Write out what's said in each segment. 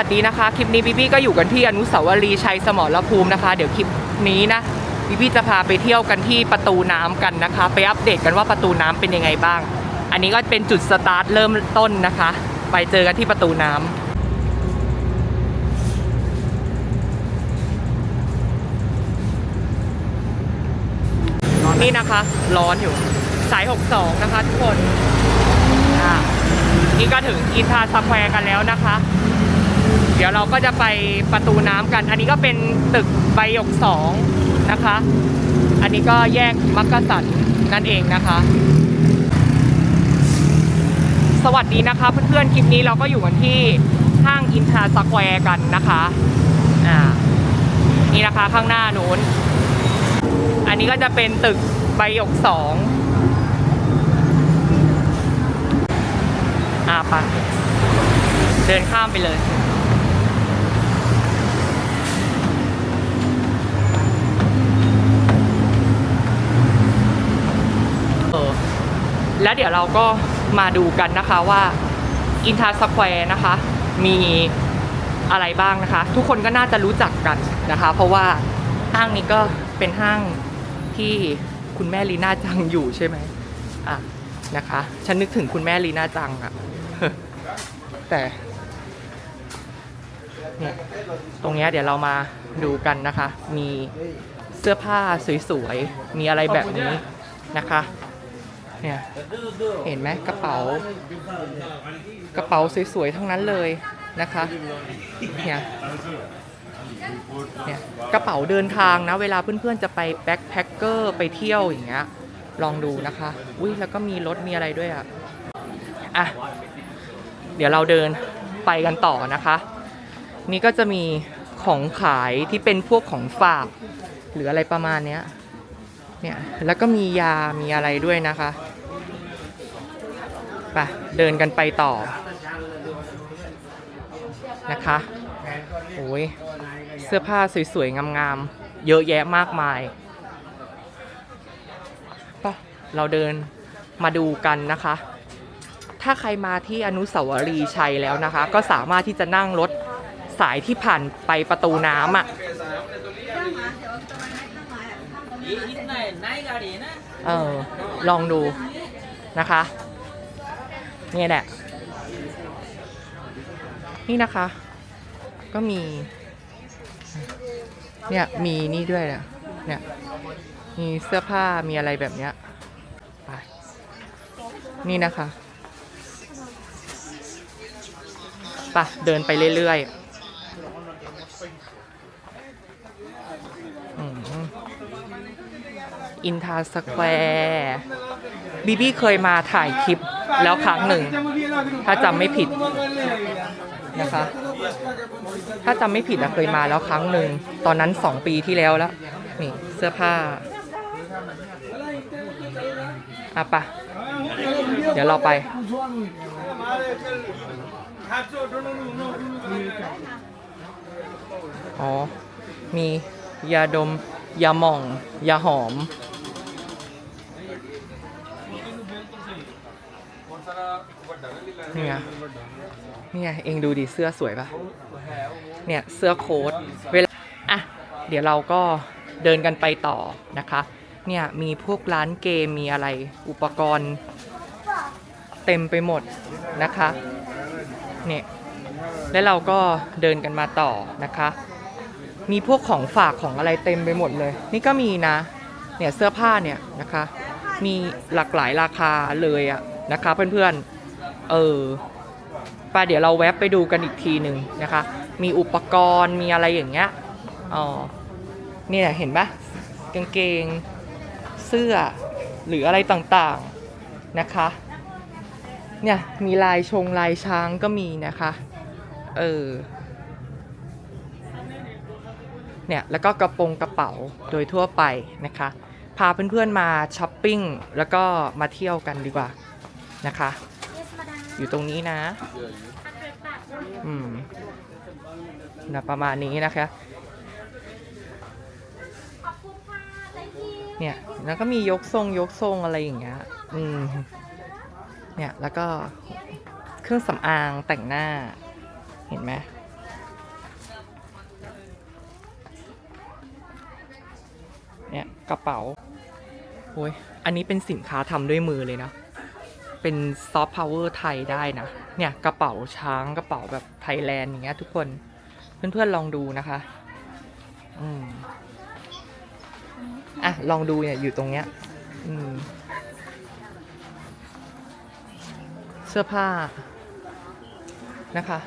สวัสดีนะคะ คลิปนี้พี่พี่ก็อยู่กันที่อนุสาวรีย์ชัยสมรภูมินะคะ เดี๋ยวคลิปนี้นะพี่พี่จะพาไปเที่ยวกันที่ประตูน้ำกันนะคะ ไปอัปเดตกันว่าประตูน้ำเป็นยังไงบ้าง อันนี้ก็เป็นจุดสตาร์ทเริ่มต้นนะคะ ไปเจอกันที่ประตูน้ำนี่นะคะ ร้อนอยู่ สาย 62 นะคะทุกคน อ่า นี่ก็ถึงอินทราสแควร์กันแล้วนะคะ เดี๋ยวเราก็จะไปประตูน้ำกัน อันนี้ก็เป็นตึกใบหยกสองนะคะ อันนี้ก็แยกมักกะสันนั่นเองนะคะ สวัสดีนะคะเพื่อนๆ คลิปนี้เราก็อยู่กันที่ห้างอินทราสแควร์กันนะคะอ่านี่นะคะข้างหน้านู้น อันนี้ก็จะเป็นตึกใบหยกสองอ่าไปเดินข้ามไปเลย เออ แล้วเดี๋ยวเราก็มาดูกันนะคะว่าอินทาสแควร์นะคะ มีอะไรบ้างนะคะ ทุกคนก็น่าจะรู้จักกันนะคะ เพราะว่าห้างนี้ก็เป็นห้างที่คุณแม่ลีน่าจังอยู่ใช่ไหมอะนะคะ ฉันนึกถึงคุณแม่ลีน่าจังอะแต่เนี่ยตรงนี้เดี๋ยวเรามาดูกันนะคะ มีเสื้อผ้าสวยๆ มีอะไรแบบนี้นะคะ เนี่ยเห็นไหมกระเป๋ากระเป๋าสวยๆทั้งนั้นเลยนะคะเนี่ยเนี่ยกระเป๋าเดินทางนะ เวลาเพื่อนๆจะไปแบ็คแพคเกอร์ไปเที่ยวอย่างเงี้ยลองดูนะคะอุ้ยแล้วก็มีรถมีอะไรด้วยอะอะเดี๋ยวเราเดินไปกันต่อนะคะ นี่ก็จะมีของขายที่เป็นพวกของฝาก หรืออะไรประมาณเนี้ยเนี่ยแล้วก็มียามีอะไรด้วยนะคะ ไปเดินกันไปต่อนะคะ โอ้ย เสื้อผ้าสวยๆ งามๆ เยอะแยะมากมายไปเราเดินมาดูกันนะคะ ถ้าใครมาที่อนุสาวรีย์ชัยแล้วนะคะ ก็สามารถที่จะนั่งรถสายที่ผ่านไปประตูน้ำอะเออ ลองดูนะคะ นี่แหละ นี่นะคะ ก็มี เนี่ย มีนี่ด้วยเนี่ยเนี่ยมีเสื้อผ้ามีอะไรแบบเนี้ยไปนี่นะคะไปเดินไปเรื่อยๆอินทาสแควร์บีบี้เคยมาถ่ายคลิป แล้วครั้งหนึ่ง ถ้าจำไม่ผิดนะคะ ถ้าจำไม่ผิดอะเคยมาแล้วครั้งหนึ่ง ตอนนั้นสองปีที่แล้วแล้ว นี่เสื้อผ้าอะปะเดี๋ยวเราไป อ๋อ มียาดม ยาหม่อง ยาหอม นี่ยเนี่ยเองดูดิเสื้อสวยปะเนี่ยเสื้อโค้ทเวลาอะเดี๋ยวเราก็เดินกันไปต่อนะคะ เนี่ยมีพวกร้านเกมมีอะไรอุปกรณ์เต็มไปหมดนะคะเนี่ยแล้วเราก็เดินกันมาต่อนะคะ มีพวกของฝากของอะไรเต็มไปหมดเลย นี่ก็มีนะ เนี่ยเสื้อผ้าเนี่ยนะคะ มีหลากหลายราคาเลยอะนะคะเพื่อนๆ เออปาเดี๋ยวเราแวบไปดูกันอีกทีหนึ่งนะคะ มีอุปกรณ์มีอะไรอย่างเงี้ยอ๋อนี่แหละเห็นปะกางเกงเสื้อหรืออะไรต่างๆนะคะ เนี่ยมีลายชงลายช้างก็มีนะคะ เออ เนี่ยแล้วก็กระโปรงกระเป๋าโดยทั่วไปนะคะ พาเพื่อนๆมาช้อปปิ้งแล้วก็มาเที่ยวกันดีกว่านะคะ อยู่ตรงนี้นะ อืมนะประมาณนี้นะคะเนี่ย แล้วก็มียกทรงยกทรงอะไรอย่างเงี้ย อืม เนี่ย แล้วก็เครื่องสำอางแต่งหน้า เห็นไหมเนี่ยกระเป๋าโอ้ยอันนี้เป็นสินค้าทำด้วยมือเลยนะ เป็นซอฟต์พาวเวอร์ไทยได้นะ เนี่ยกระเป๋าช้างกระเป๋าแบบไทยแลนด์อย่างเงี้ยทุกคนเพื่อนๆลองดูนะคะ อืมอะ ลองดูเนี่ยอยู่ตรงเนี้ย อืม เสื้อผ้านะคะ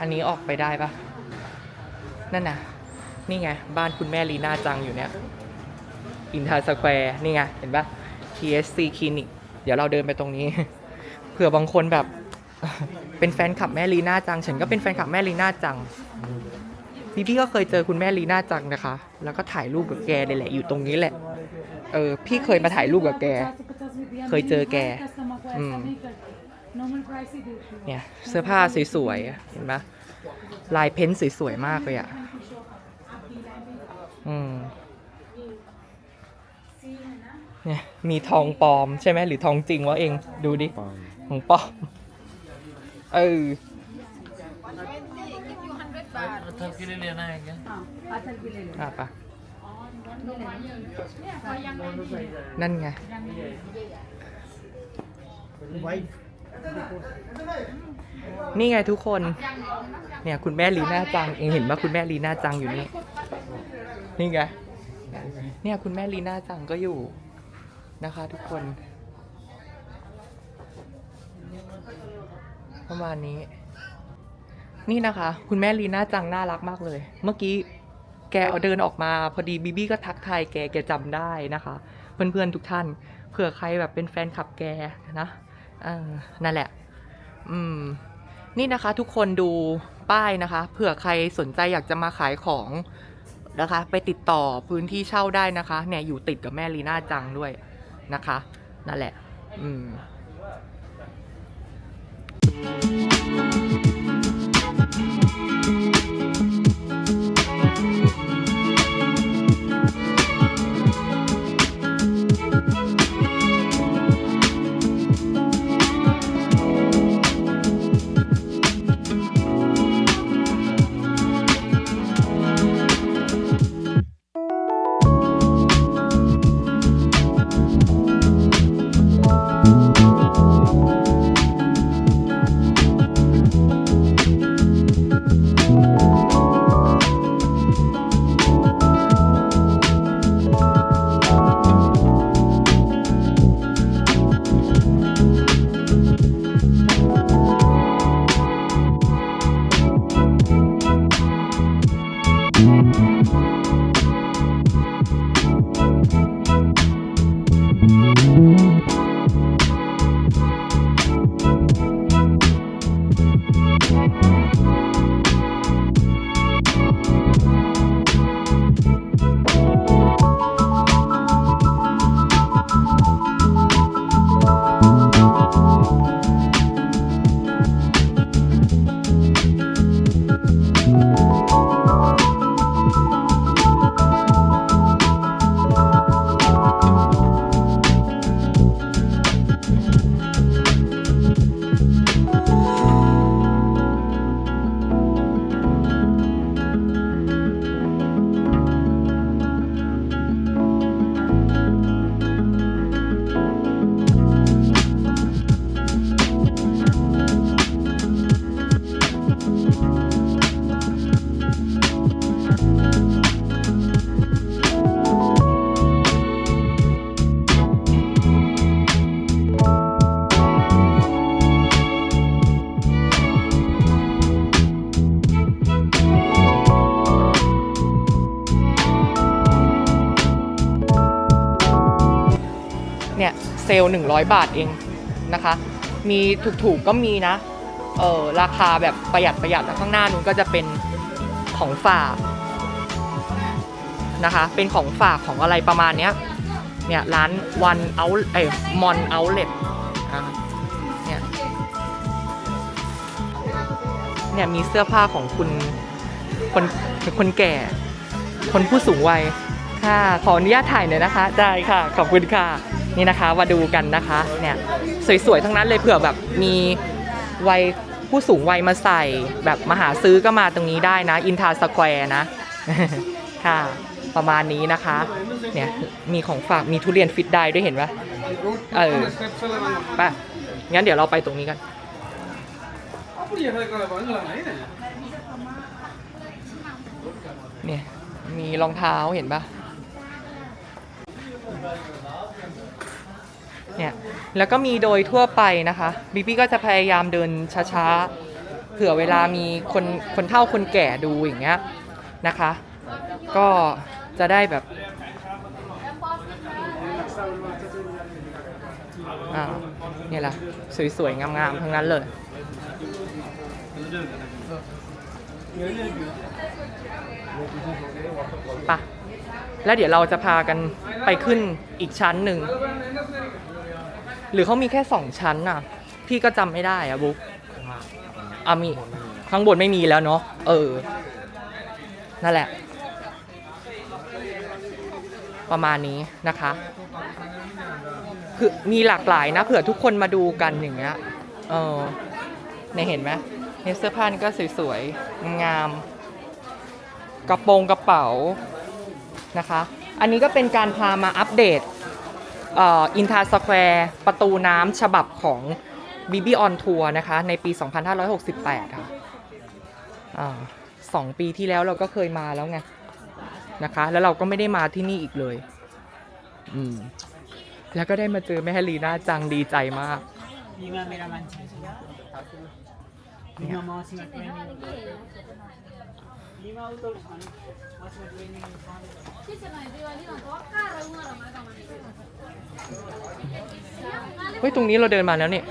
อันนี้ออกไปได้ปะนั่นน่ะ นี่ไง บ้านคุณแม่ลีน่าจังอยู่เนี่ย อินทาสแควร์ นี่ไง เห็นปะ TSC Clinic เดี๋ยวเราเดินไปตรงนี้ เผื่อบางคนแบบเป็นแฟนคลับแม่ลีน่าจัง ฉันก็เป็นแฟนคลับแม่ลีน่าจังพี่พี่ก็เคยเจอคุณแม่ลีน่าจังนะคะ แล้วก็ถ่ายรูปกับแกเลยแหละ อยู่ตรงนี้แหละ เออ พี่เคยมาถ่ายรูปกับแก เคยเจอแก อืม เนี่ย เสื้อผ้าสวยๆ เห็นปะลายเพ้นท์สวยๆ มากเลยอะอืม เนี่ย มีทองปลอมใช่ไหมหรือทองจริงวะเอง ดูดิ ของปลอม เออ पत्थर के लिए लेना है क्याอ่ะปะนั่นไง นี่ไงทุกคน เนี่ยคุณแม่ลีน่าจัง เองเห็นว่าคุณแม่ลีน่าจังอยู่นี่ นี่ไง เนี่ยคุณแม่ลีน่าจังก็อยู่ นะคะทุกคน ประมาณนี้ นี่นะคะ คุณแม่ลีน่าจังน่ารักมากเลย เมื่อกี้แกเอาเดินออกมา พอดีบีบี้ก็ทักทายแกแกจำได้นะคะ เพื่อนๆทุกท่านเผื่อใครแบบเป็นแฟนคลับแกนะเออนั่นแหละ อืม นี่นะคะ ทุกคนดูป้ายนะคะ เผื่อใครสนใจอยากจะมาขายของนะคะ ไปติดต่อพื้นที่เช่าได้นะคะ เนี่ยอยู่ติดกับแม่ลีน่าจังด้วย นะคะ นั่นแหละ อืมเนี่ ลล์ 100 บาทเองนะคะ มีถูกๆก็มีนะเออราคาแบบประหยัดประหยัดแล้วข้างหน้านู้นก็จะเป็นของฝากนะคะ เป็นของฝากของอะไรประมาณเนี้ยเนี่ยร้านวันเอาเอ้มอนเอาเล็ตเนี่ยเนี่ยมีเสื้อผ้าของคุณคนคนแก่ คนผู้สูงวัยค่ะ ขออนุญาตถ่ายหน่อยนะคะ ได้ค่ะ ขอบคุณค่ะ นี่นะคะมาดูกันนะคะเนี่ยสวยๆทั้งนั้นเลยเผื่อแบบมีวัยผู้สูงวัยมาใส่ แบบมาหาซื้อก็มาตรงนี้ได้นะ อินทาสแควร์นะค่ะ ประมาณนี้นะคะ เนี่ยมีของฝากมีทุเรียนฟิตได้ด้วยเห็นปะเออไปงั้นเดี๋ยวเราไปตรงนี้กันเนี่ยมีรองเท้าเห็นปะ เนี่ยแล้วก็มีโดยทั่วไปนะคะบีบี้ก็จะพยายามเดินช้าๆเผื่อเวลามีคนคนเฒ่าคนแก่ดูอย่างเงี้ยนะคะ ก็จะได้แบบอ่าเนี่ยแหละสวยๆ งามๆ ทั้งนั้นเลย ปะ แล้วเดี๋ยวเราจะพากันไปขึ้นอีกชั้นหนึ่ง หรือเขามีแค่สองชั้นน่ะ พี่ก็จำไม่ได้อะบุ๊กอะมีข้างบนไม่มีแล้วเนาะเออ นั่นแหละ ประมาณนี้นะคะ คือมีหลากหลายนะเผื่อทุกคนมาดูกันอย่างเงี้ยเออในยเห็นไหมในเสื้อผ้านี่ก็สวยๆงามๆกระโปรงกระเป๋านะคะ อันนี้ก็เป็นการพามาอัปเดต อินทาสแควร์ประตูน้ำฉบับของบีบีออนทัวร์นะคะ ในปี 2568 ค่ะสองปีที่แล้วเราก็เคยมาแล้วไงนะคะ แล้วเราก็ไม่ได้มาที่นี่อีกเลย อืม แล้วก็ได้มาเจอแม่ฮลีน่าจังดีใจมาก มีมาเมรามันช่ เฮ้ย ตรงนี้เราเดินมาแล้วเนี่ย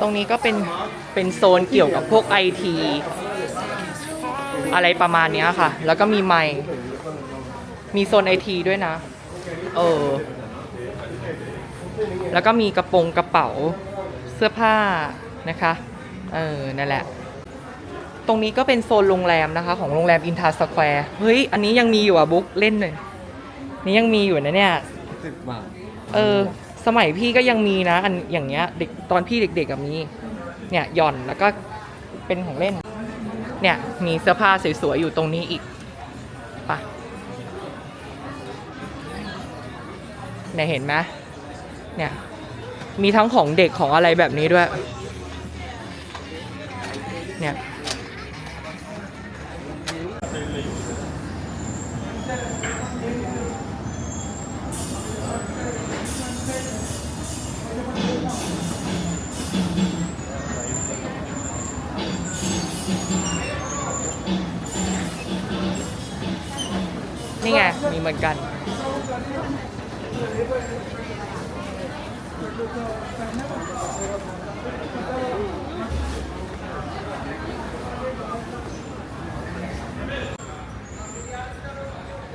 ตรงนี้ก็เป็นเป็นโซนเกี่ยวกับพวกไอทีอะไรประมาณเนี้ยค่ะ แล้วก็มีไมค์มีโซนไอทีด้วยนะ เออ แล้วก็มีกระโปรงกระเป๋าเสื้อผ้านะคะ เออ นั่นแหละ ตรงนี้ก็เป็นโซนโรงแรมนะคะ ของโรงแรมอินทาสแควร์เฮ้ย อันนี้ยังมีอยู่อะบุ๊กเล่นเลยนี่ยังมีอยู่นะเนี่ยสิบบาท เออ สมัยพี่ก็ยังมีนะอันอย่างเงี้ยเด็กตอนพี่เด็กๆกับมีเนี่ยหย่อนแล้วก็เป็นของเล่น เนี่ยมีเสื้อผ้าสวยๆอยู่ตรงนี้อีกปะเนี่ยเห็นไหมเนี่ยมีทั้งของเด็กของอะไรแบบนี้ด้วย เนี่ย มีเหมือนกัน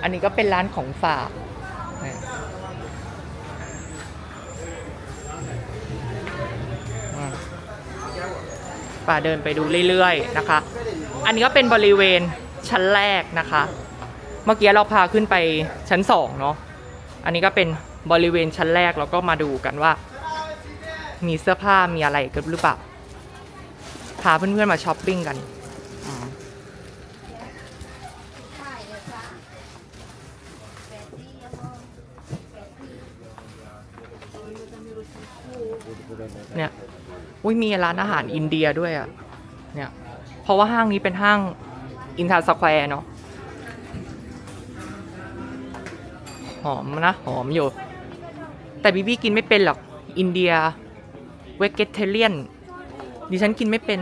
อันนี้ก็เป็นร้านของฝากป่าเดินไปดูเรื่อยๆนะคะ อันนี้ก็เป็นบริเวณชั้นแรกนะคะ เมื่อกี้เราพาขึ้นไปชั้นสองเนาะอันนี้ก็เป็นบริเวณชั้นแรกแล้วก็มาดูกันว่า มีเสื้อผ้ามีอะไรกันหรือเปล่าพาเพื่อนๆมาช้อปปิ้งกันเนี่ย อุ้ยมีร้านอาหารอินเดียด้วยอะ่ะ เนี่ย เพราะว่าห้างนี้เป็นห้างอินทาสแควร์เนาะ หอมนะหอมอยู่ แต่บีบี้กินไม่เป็นหรอก อินเดีย เวกเกตเทเลียน ดิฉันกินไม่เป็น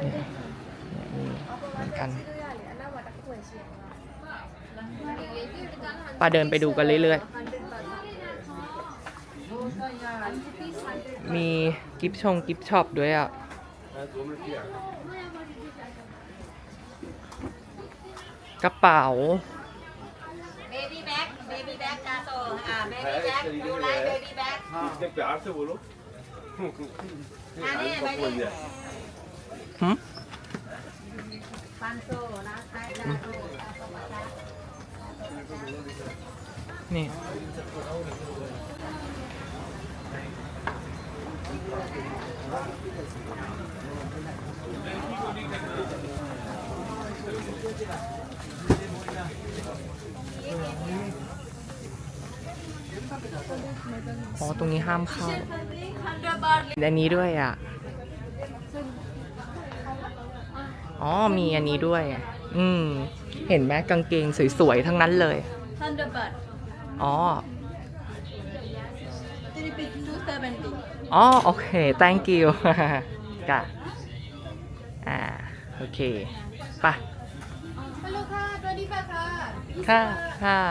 เนี่ยมีเหมือนกันปาเดินไปดูกันเรื่อยๆ มีกิฟชงกิฟช็อปด้วยอะ กระเป๋า baby bag baby bag จ้าโซอ่า baby bag you like baby bag 이때 앞에 보 러? อันนี้ไปดิหึปันโซนะใช่จ้าโซจ้าโซมาจ้านี่ อ๋อ ตรงนี้ห้ามเข้าอันนี้ด้วยอะ อ๋อ มีอันนี้ด้วย อืม เห็นไหมกางเกงสวยๆ ทั้งนั้นเลย อ๋ออ๋อ โอเค thank you กะอ่า โอเค ไป ดีค่ะค่ะ ค่ะ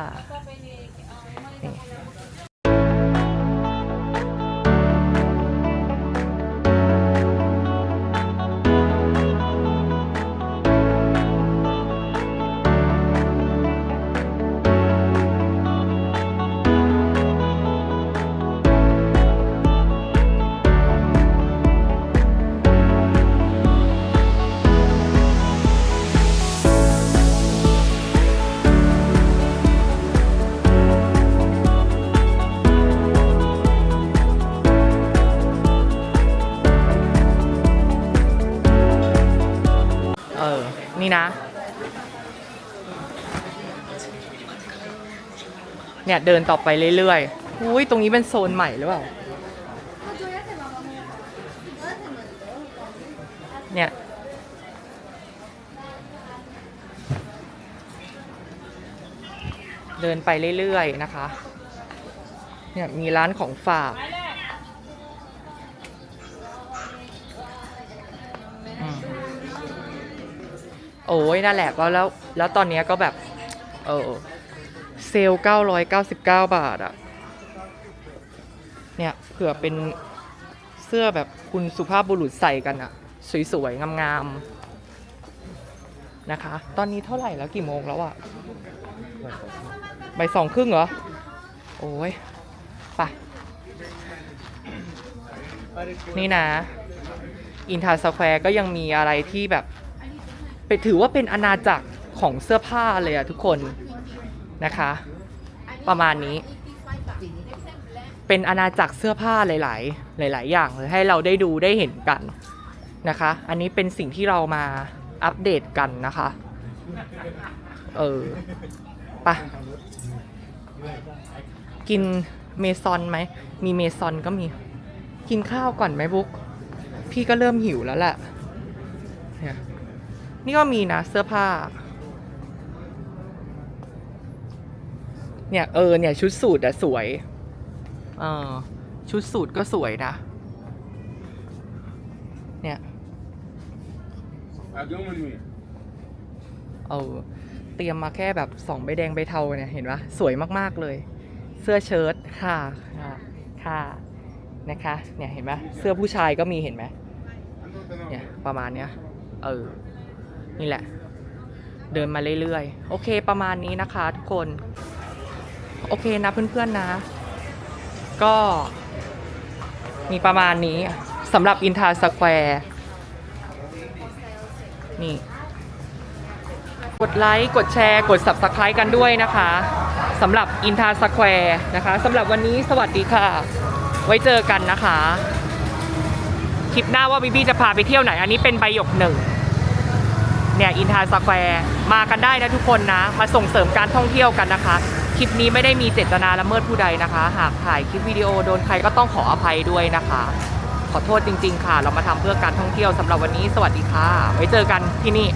นี่นะ เนี่ยเดินต่อไปเรื่อยๆอุ้ยตรงนี้เป็นโซนใหม่หรือเปล่า เนี่ยเดินไปเรื่อยๆนะคะ เนี่ยมีร้านของฝาก โอ้ยนั่นแหละก็แล้วแล้วตอนนี้ก็แบบ เออเซลล์999 บาทอะเนี่ยเผื่อเป็นเสื้อแบบคุณสุภาพบุรุษใส่กันอะสวยๆ งามๆ นะคะ ตอนนี้เท่าไหร่แล้วกี่โมงแล้วอะบ่ายสองครึ่งเหรอ โอ้ยไปะนี่นะ อินทาสแควร์ก็ยังมีอะไรที่แบบ ไปถือว่าเป็นอาณาจักรของเสื้อผ้าเลยอะทุกคนนะคะ ประมาณนี้ เป็นอาณาจักรเสื้อผ้าหลาย ๆ หลาย ๆ อย่างเลยให้เราได้ดูได้เห็นกันนะคะ อันนี้เป็นสิ่งที่เรามาอัปเดตกันนะคะ เออปะกินเมซอนไหม มีเมซอนก็มี กินข้าวก่อนไหมบุ๊ก พี่ก็เริ่มหิวแล้วแหละเนี่ย นี่ก็มีนะเสื้อผ้า เนี่ยเออเนี่ยชุดสูทอะสวย เออ ชุดสูทก็สวยนะ เนี่ยเอาเตรียมมาแค่แบบสองใบแดงใบเทาเนี่ยเห็นปะสวยมากๆเลย เสื้อเชิ้ตค่ะค่ะค่ะนะคะ เนี่ยเห็นไหมเสื้อผู้ชายก็มีเห็นไหมเนี่ยประมาณเนี้ย เออ นี่แหละ เดินมาเรื่อยๆ โอเคประมาณนี้นะคะทุกคน โอเคนะเพื่อนๆนะ ก็ มีประมาณนี้สำหรับอินทาสแควร์นี่ กดไลค์กดแชร์กด Subscribe กันด้วยนะคะสำหรับอินทาสแควร์นะคะสำหรับวันนี้สวัสดีค่ะ ไว้เจอกันนะคะ คลิปหน้าว่าบีบี้จะพาไปเที่ยวไหน อันนี้เป็นใบหยกหนึ่ง เนี่ยอินทาสแควร์มากันได้นะทุกคนนะ มาส่งเสริมการท่องเที่ยวกันนะคะ คลิปนี้ไม่ได้มีเจตนาละเมิดผู้ใดนะคะ หากถ่ายคลิปวิดีโอโดนใครก็ต้องขออภัยด้วยนะคะ ขอโทษจริง ๆ ค่ะ เรามาทำเพื่อการท่องเที่ยวสำหรับวันนี้ สวัสดีค่ะไว้เจอกันที่นี่